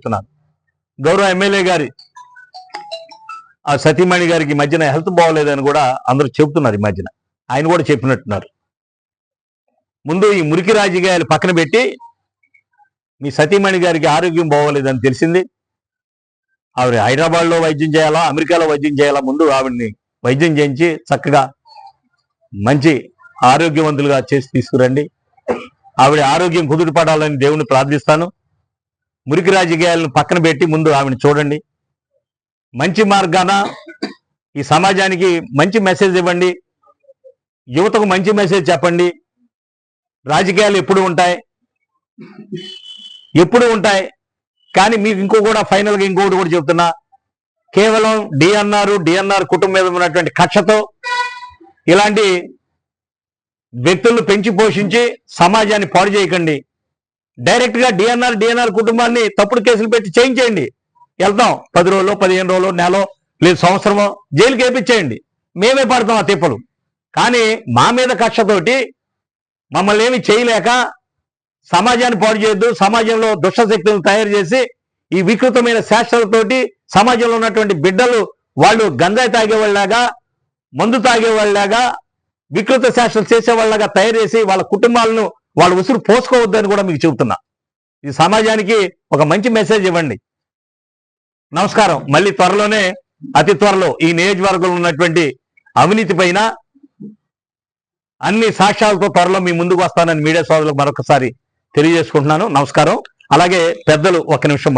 చెప్తున్నాను. గౌరవ ఎమ్మెల్యే గారి ఆ సతీమణి గారికి మధ్యన హెల్త్ బాగోలేదని కూడా అందరూ చెబుతున్నారు ఈ మధ్యన. ఆయన కూడా చెప్పినట్టున్నారు. ముందు ఈ మురికి రాజకీయాలు పక్కన పెట్టి మీ సతీమణి గారికి ఆరోగ్యం బాగోలేదని తెలిసింది. ఆవిడ హైదరాబాద్లో వైద్యం చేయాలా అమెరికాలో వైద్యం చేయాలా ముందు ఆవిడ్ని వైద్యం చేయించి చక్కగా మంచి ఆరోగ్యవంతులుగా చేసి తీసుకురండి. ఆవిడ ఆరోగ్యం కుదుటపడాలని దేవుని ప్రార్థిస్తాను. మురికి రాజకీయాలను పక్కన పెట్టి ముందు ఆవిడని చూడండి. మంచి మార్గాన ఈ సమాజానికి మంచి మెసేజ్ ఇవ్వండి. యువతకు మంచి మెసేజ్ చెప్పండి. రాజకీయాలు ఎప్పుడు ఉంటాయి. ఎప్పుడు ఉంటాయి. కానీ మీకు ఇంకో కూడా ఫైనల్గా ఇంకొకటి కూడా చెప్తున్నా. కేవలం డిఎన్ఆర్ డిఎన్ఆర్ కుటుంబం మీద ఉన్నటువంటి కక్షతో ఇలాంటి వ్యక్తులను పెంచి పోషించి సమాజాన్ని పాడు చేయకండి. డైరెక్ట్గా డిఎన్ఆర్ డిఎన్ఆర్ కుటుంబాన్ని తప్పుడు కేసులు పెట్టి చేయించేయండి వెళ్తాం. పది రోజులు పదిహేను రోజులు నెల లేదు సంవత్సరమో జైలుకి వేపించేయండి. మేమే పడతాం ఆ తిప్పలు. కానీ మా మీద కక్షతోటి మమ్మల్ని ఏమి చేయలేక సమాజాన్ని పాడు చేయొద్దు సమాజంలో దుష్ట శక్తులను తయారు చేసి ఈ వికృతమైన శాస్త్రాలతోటి సమాజంలో ఉన్నటువంటి బిడ్డలు వాళ్ళు గంజాయి తాగేవాళ్ళలాగా మందు తాగేవాళ్ళలాగా వికృత శాస్త్రాలు చేసేవాళ్ళగా తయారు చేసి వాళ్ళ కుటుంబాలను వాళ్ళ ఉసురు పోసుకోవద్దని కూడా మీకు చెబుతున్నా. ఈ సమాజానికి ఒక మంచి మెసేజ్ ఇవ్వండి. నమస్కారం. మళ్ళీ త్వరలోనే అతి త్వరలో ఈ నియోజకవర్గంలో ఉన్నటువంటి అవినీతి పైన అన్ని సాక్ష్యాలతో త్వరలో మీ ముందుకు వస్తానని మీడియా సోదరులకు మరొకసారి తెలియజేసుకుంటున్నాను. నమస్కారం. అలాగే పెద్దలు ఒక నిమిషం